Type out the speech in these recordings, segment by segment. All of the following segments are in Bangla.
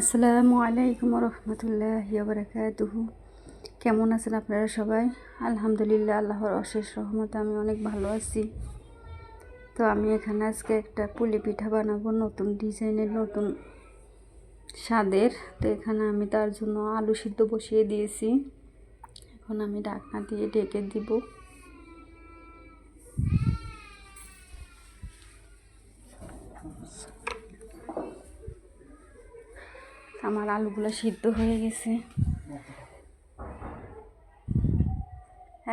আসসালামু আলাইকুম রহমতুল্লাহ বারাকাতুহু কেমন আছেন আপনারা সবাই? আলহামদুলিল্লাহ, আল্লাহর অশেষ রহমত আমি অনেক ভালো আছি। তো আমি এখানে আজকে একটা পুলি পিঠা বানাবো, নতুন ডিজাইনের, নতুন স্বাদের। তো এখানে আমি তার জন্য আলু সিদ্ধ বসিয়ে দিয়েছি। এখন আমি ঢাকনা দিয়ে ঢেকে দিব। আমার আলুগুলো সিদ্ধ হয়ে গেছে।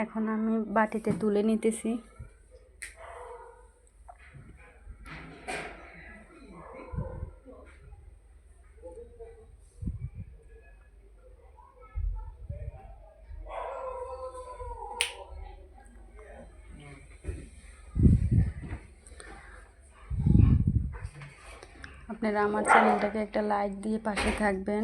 এখন আমি বাটিতে তুলে নিতেছি। আপনারা আমার চ্যানেলটাকে একটা লাইক দিয়ে পাশে থাকবেন।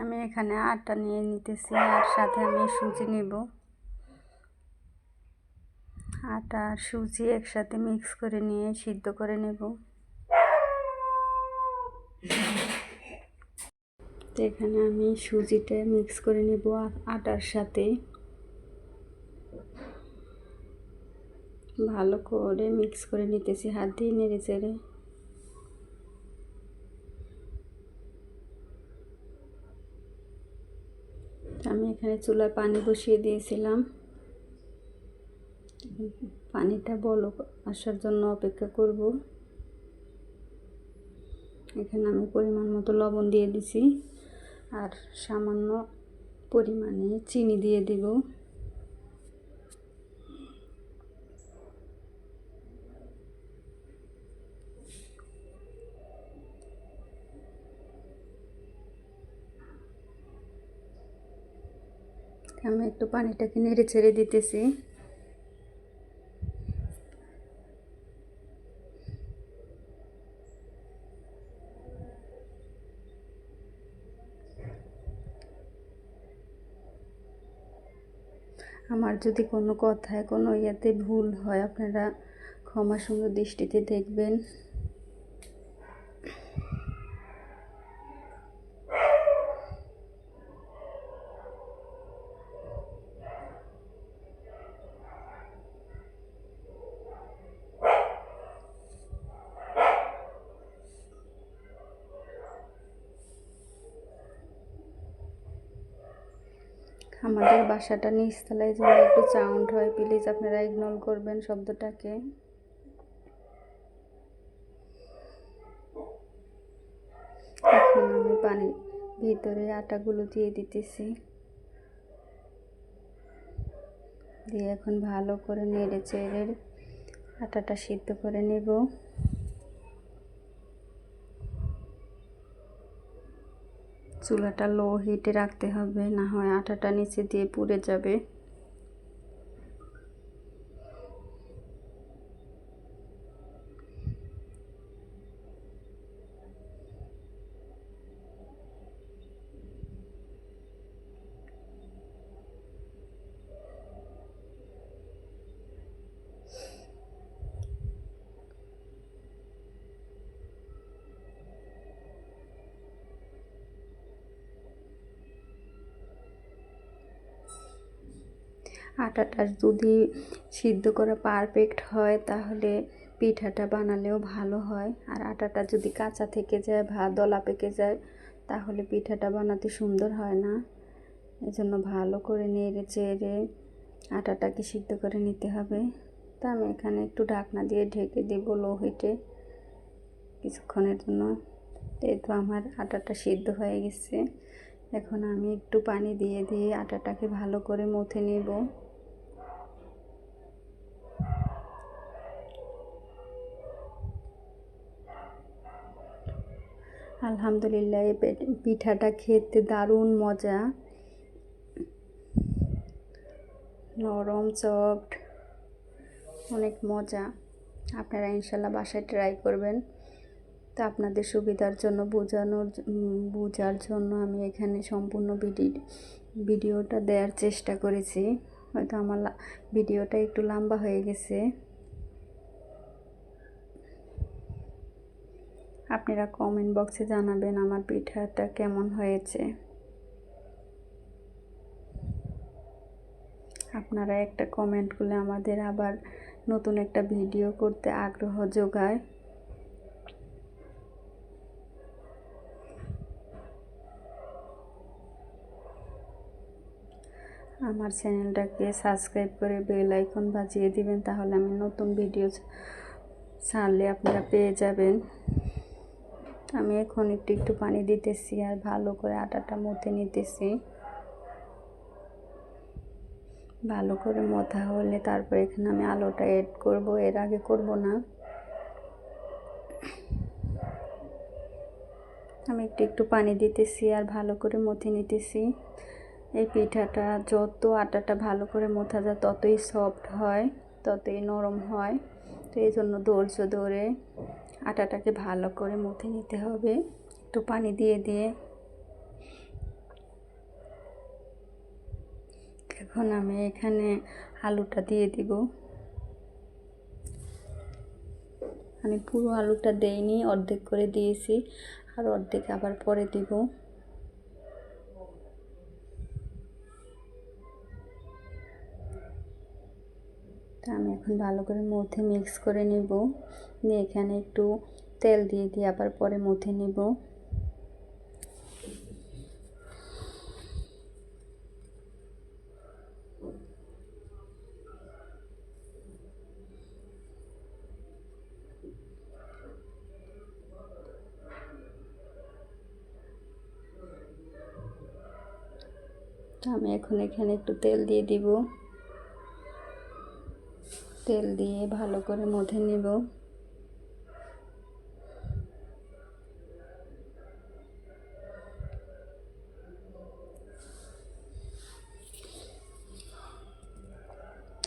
আমি এখানে আটা নিয়ে নিতেছি, আর সাথে আমি সুজি নেব। আটা আর সুজি একসাথে মিক্স করে নিয়ে সিদ্ধ করে নেব। এখানে আমি সুজিটা মিক্স করে নেব আটার সাথে। ভালো করে মিক্স করে নিতেছি, হাত দিয়ে নেড়ে চেড়ে। আমি এখানে চুলায় পানি বসিয়ে দিয়েছিলাম। পানিটা বলো, আসার জন্য অপেক্ষা করব। এখানে আমি পরিমাণ মতো লবণ দিয়ে দিছি, আর সামান্য পরিমাণে চিনি দিয়ে দিব। আমি একটু পানিটাকে নেড়ে ছেড়ে দিতেছি। আমার যদি কোনো কথায়, কোনো ইয়েতে ভুল হয়, আপনারা ক্ষমা দৃষ্টিতে দেখবেন। আমাদের বাসাটা নিচতলায় জন্য একটু সাউন্ড হয় প্লিজ আপনারা ইগনোর করবেন শব্দটাকে। এখন আমি পানির ভিতরে আটাগুলো দিয়ে দিতেছি। দিয়ে এখন ভালো করে নেড়ে চেড়ে আটাটা সিদ্ধ করে নেব। চুলাটা লো হিটে রাখতে হবে না হয় আটাটা নিচে দিয়ে পুড়ে যাবে। আটাটা যদি সিদ্ধ করা পারফেক্ট হয়, তাহলে পিঠাটা বানালেও ভালো হয়। আর আটাটা যদি কাঁচা থেকে যায় ভা দলা পেকে যায়, তাহলে পিঠাটা বানাতে সুন্দর হয় না। এজন্য ভালো করে নেড়ে চেড়ে আটাটাকে সিদ্ধ করে নিতে হবে। তা আমি এখানে একটু ঢাকনা দিয়ে ঢেকে দেব লো হিটে কিছুক্ষণের জন্য। এই তো আমার আটাটা সিদ্ধ হয়ে গেছে। এখন আমি একটু পানি দিয়ে দিয়ে আটাটাকে ভালো করে মথে নেব। আলহামদুলিল্লাহ, এই পিঠাটা খেতে দারুণ মজা। নরম সফট অনেক মজা। আপনারা ইনশাল্লাহ বাসায় ট্রাই করবেন। তো আপনাদের সুবিধার জন্য বোঝানোর বোঝার জন্য আমি এখানে সম্পূর্ণ ভিডিও ভিডিওটা দেওয়ার চেষ্টা করেছি। হয়তো আমার ভিডিওটা একটু লম্বা হয়ে গেছে। আপনারা কমেন্ট বক্সে জানাবেন আমার পিঠাটা কেমন হয়েছে। আপনারা একটা কমেন্ট করলে আমাদের আবার নতুন একটা ভিডিও করতে আগ্রহ যোগায়। আমার চ্যানেলটাকে সাবস্ক্রাইব করে বেল আইকন বাজিয়ে দিবেন, তাহলে আমি নতুন ভিডিও ছাড়লে আপনারা পেয়ে যাবেন। আমি এখন একটু একটু পানি দিতেছি আর ভালো করে আটাটা মতে নিতেছি। ভালো করে মথা হলে তারপর এখানে আমি আলোটা এড করব, এর আগে করব না। আমি একটু একটু পানি দিতেছি আর ভালো করে মথে নিতেছি। এই পিঠাটা যত আটাটা ভালো করে মোথা যায় ততই সফট হয়, ততই নরম হয়। তো এই জন্য ধৈর্য ধরে আটাটাকে ভালো করে মুথে নিতে হবে। একটু পানি দিয়ে দিয়ে। এখন আমি এখানে আলুটা দিয়ে দিব। আমি পুরো আলুটা দেইনি, অর্ধেক করে দিয়েছি। আর অর্ধেক আবার পরে দিব। তা আমি এখন ভালো করে মধ্যে মিক্স করে নিব। নিয়ে এখানে একটু তেল দিয়ে দিয়ে আবার পরে মধ্যে নিব। আমি এখন এখানে একটু তেল দিয়ে দিব। তেল দিয়ে ভালো করে মধে নেব।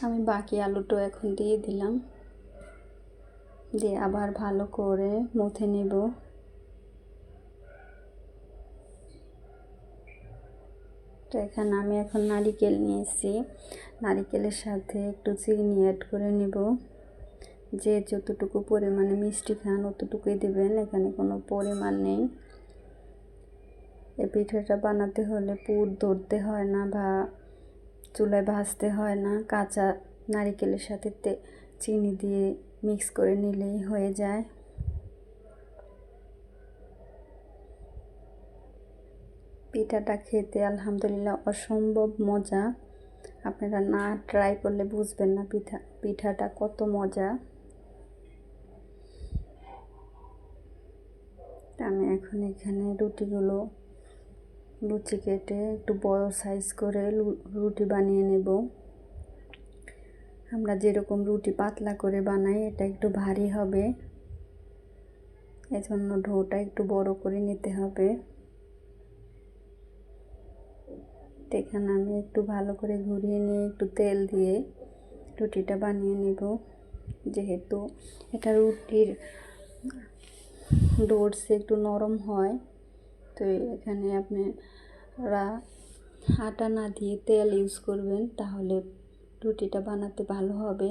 আমি বাকি আলুটাও এখন দিয়ে দিলাম। দিয়ে আবার ভালো করে মথে নেব। তো এখানে আমি এখন নারিকেল নিয়েছি। নারিকেলের সাথে একটু চিনি অ্যাড করে নেব। যে যতটুকু পরিমাণে মিষ্টি খান অতটুকুই দেবেন, এখানে কোনো পরিমাণ নেই। এই পিঠাটা বানাতে হলে পুর ধরতে হয় না বা চুলায় ভাজতে হয় না। কাঁচা নারিকেলের সাথে চিনি দিয়ে মিক্স করে নিলেই হয়ে যায়। পিঠাটা খেতে আলহামদুলিল্লাহ অসম্ভব মজা। আপনারা না ট্রাই করলে বুঝবেন না পিঠা, পিঠাটা কত মজা। আমি এখন এখানে রুটিগুলো লুচি কেটে একটু বড় সাইজ করে রুটি বানিয়ে নেব। আমরা যেরকম রুটি পাতলা করে বানাই, এটা একটু ভারী হবে। এজন্য ঢোটা একটু বড় করে নিতে হবে। এখানে আমি একটু ভালো করে ঘুরিয়ে নিয়ে একটু তেল দিয়ে রুটিটা বানিয়ে নেব। যেহেতু এটা রুটির ডোরসে একটু নরম হয়, তো এখানে আপনারা আটা না দিয়ে তেল ইউজ করবেন, তাহলে রুটিটা বানাতে ভালো হবে।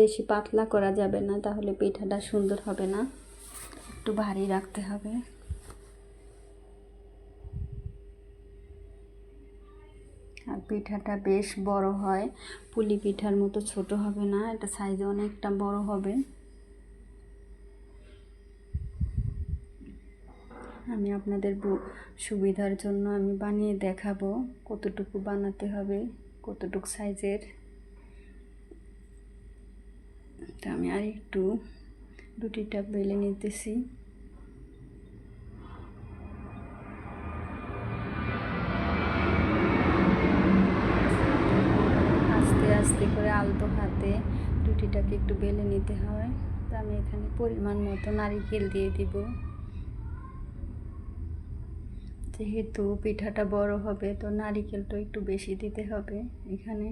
বেশি পাতলা করা যাবে না, তাহলে পিঠাটা সুন্দর হবে না। একটু ভারী রাখতে হবে। আর পিঠাটা বেশ বড় হয়। পুলি পিঠার মতো ছোট হবে না, এটা সাইজে অনেকটা বড় হবে। আমি আপনাদের সুবিধার জন্য আমি বানিয়ে দেখাবো কতটুকু বানাতে হবে, কতটুকু সাইজের তা আমি আর একটু রুটিটা বেলে নিতেছি। আস্তে আস্তে করে আলতো হাতে রুটিটাকে একটু বেলে নিতে হয়। তা আমি এখানে পরিমাণ মতো নারিকেল দিয়ে দিব। যেহেতু পিঠাটা বড় হবে, তো নারিকেলটা একটু বেশি দিতে হবে এখানে।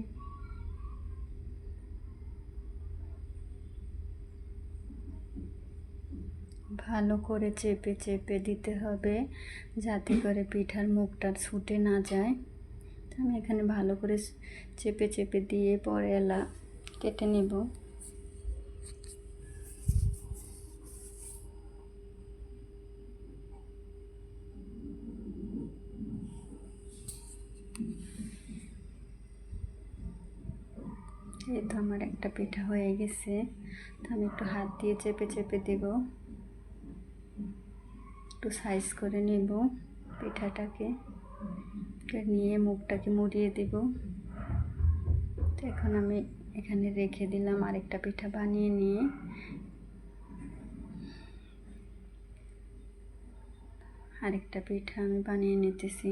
ভালো করে চেপে চেপে দিতে হবে যাতে করে পিঠার মুখটা ছুটে না যায়। আমি এখানে ভালো করে চেপে চেপে দিয়ে পরে এলা, কেটে নেব। এই তো আমার একটা পিঠা হয়ে গেছে। তো আমি একটু হাত দিয়ে চেপে চেপে দেব। একটু সাইজ করে নেব পিঠাটাকে। নিয়ে মুখটাকে মুড়িয়ে দেব। তো এখন আমি এখানে রেখে দিলাম আরেকটা পিঠা বানিয়ে নিয়ে। আরেকটা পিঠা আমি বানিয়ে নিতেছি।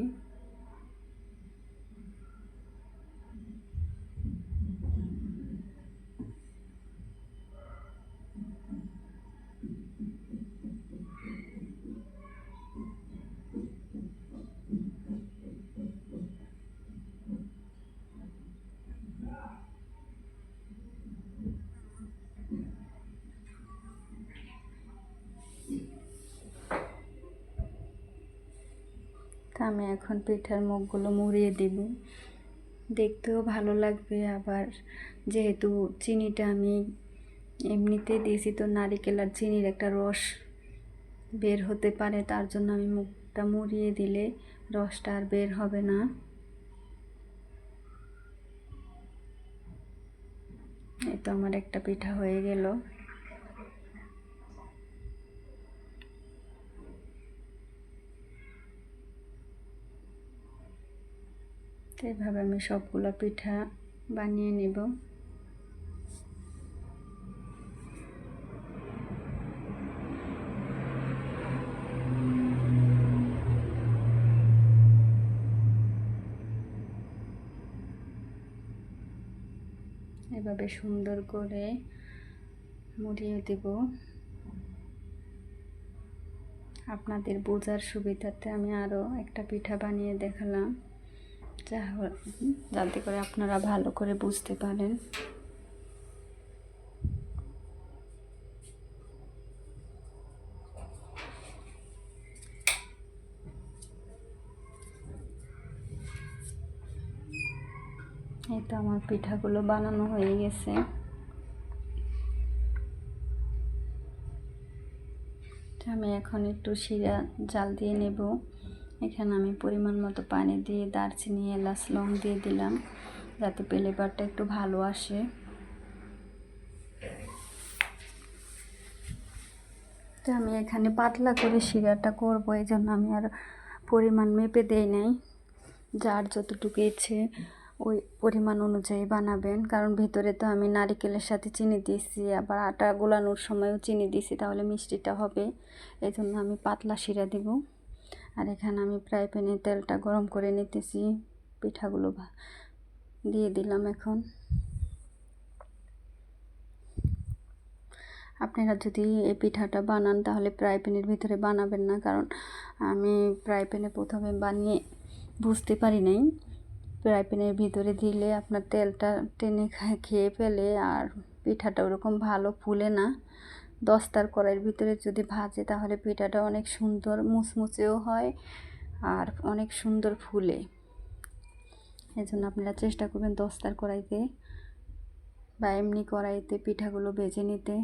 আমি এখন পিঠার মুখগুলো মুড়িয়ে দেব। দেখতেও ভালো লাগবে আবার। যেহেতু চিনিটা আমি এমনিতে দিয়েছি, তো নারিকেল আর চিনির একটা রস বের হতে পারে, তার জন্য আমি মুখটা মুড়িয়ে দিলে রসটা আর বের হবে না। এই তো আমার একটা পিঠা হয়ে গেল। এভাবে আমি সবগুলো পিঠা বানিয়ে নেব। এভাবে সুন্দর করে মুড়িয়ে দেব। আপনাদের বোঝার সুবিধাতে আমি আরও একটা পিঠা বানিয়ে দেখালাম। যাতে করে আপনারা ভালো করে বুঝতে পারেন। এই তো আমার পিঠাগুলো বানানো হয়ে গেছে। আমি এখন একটু শিরা জাল দিয়ে নেব। এখানে আমি পরিমাণ মতো পানি দিয়ে দারচিনি, এলাচ, লং দিয়ে দিলাম যাতে পেলেবারটা একটু ভালো আসে। তো আমি এখানে পাতলা করে শিরাটা করব এই জন্য আমি আর পরিমাণ মেপে দেই নাই। যার যতটুকু ইচ্ছে ওই পরিমাণ অনুযায়ী বানাবেন, কারণ ভিতরে তো আমি নারিকেলের সাথে চিনি দিয়েছি, আবার আটা গোলানোর সময়ও চিনি দিয়েছি, তাহলে মিষ্টিটা হবে। এই জন্য আমি পাতলা শিরা দেব। আর এখানে আমি ফ্রাই প্যানে তেলটা গরম করে নিতেছি, পিঠাগুলো দিয়ে দিলাম এখন। আপনারা যদি এই পিঠাটা বানান, তাহলে ফ্রাই প্যানের ভিতরে বানাবেন না, কারণ আমি ফ্রাই প্যানে প্রথমে বানিয়ে বুঝতে পারি নাই। ফ্রাই প্যানের ভিতরে দিলে আপনার তেলটা টেনে খেয়ে ফেলে আর পিঠাটা ওরকম ভালো ফুলে না। দস্তার কড়াইয়ের ভিতরে যদি ভাজে তাহলে পিঠাটা অনেক সুন্দর মুচমুচেও হয় আর অনেক সুন্দর ফুলে। এই জন্য আপনারা চেষ্টা করবেন দস্তার কড়াইতে বা এমনি কড়াইতে পিঠাগুলো বেজে নিতে।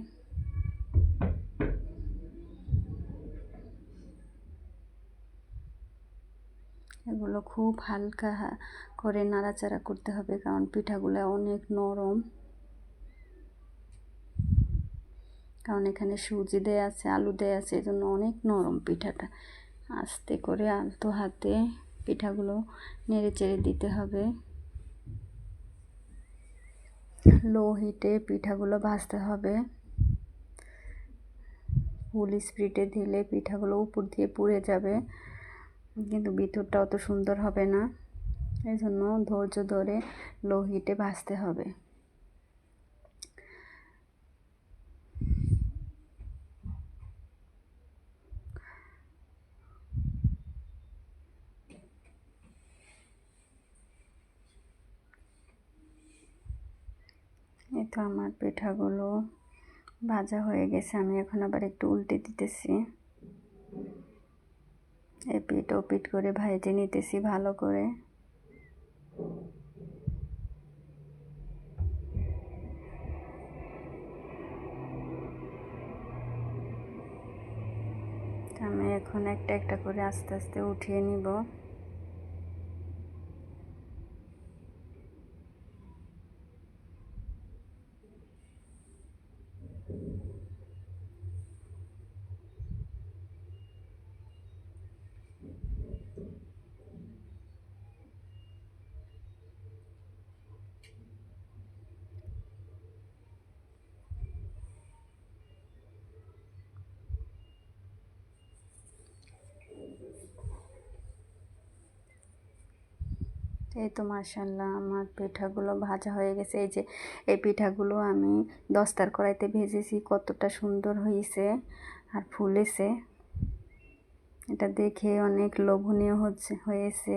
এগুলো খুব হালকা করে নাড়াচাড়া করতে হবে কারণ পিঠাগুলো অনেক নরম। কারণ এখানে সুজি দেয়া আছে, আলু দেয়া আছে এই জন্য অনেক নরম পিঠাটা। আস্তে করে আলতো হাতে পিঠাগুলো নেড়ে চেড়ে দিতে হবে। লো হিটে পিঠাগুলো ভাজতে হবে। ফুল স্পিডে দিলে পিঠাগুলো উপর দিয়ে পুড়ে যাবে, কিন্তু ভিতরটা অত সুন্দর হবে না। এই জন্য ধৈর্য ধরে লো হিটে ভাজতে হবে। তো আমার পিঠাগুলো ভাজা হয়ে গেছে, আমি এখন আবার একটু উল্টে দিতেছি। এপিট ওপিট করে ভাজে নিতেছি ভালো করে। আমি এখন একটা একটা করে আস্তে আস্তে উঠিয়ে নিব। এই তো মার্শাল্লাহ আমার পিঠাগুলো ভাজা হয়ে গেছে। এই যে, এই পিঠাগুলো আমি দস্তার কড়াইতে ভেজেছি, কতটা সুন্দর হয়েছে আর ফুলেছে। এটা দেখে অনেক লোভনীয় হচ্ছে, হয়েছে।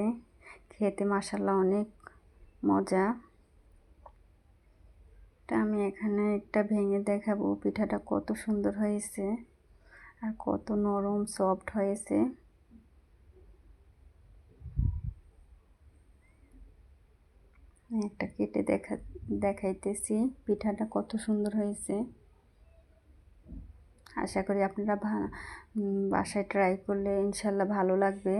খেতে মাসাল্লাহ অনেক মজা। এটা আমি এখানে একটা ভেঙে দেখাবো পিঠাটা কত সুন্দর হয়েছে আর কত নরম সফট হয়েছে। একটা কেটে দেখা, দেখাইতেছি। পিঠাটা কত সুন্দর হয়েছে। আশা করি আপনারা বাসায় ট্রাই করলে ইনশাল্লাহ ভালো লাগবে।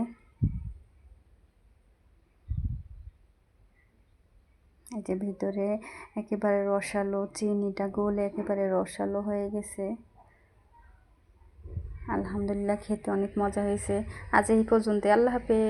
এই যে ভিতরে একেবারে রসালো চিনিটা গলে একেবারে রসালো হয়ে গেছে। আলহামদুলিল্লাহ, খেতে অনেক মজা হয়েছে। আজ এই পর্যন্ত আল্লাহ হাফেজ।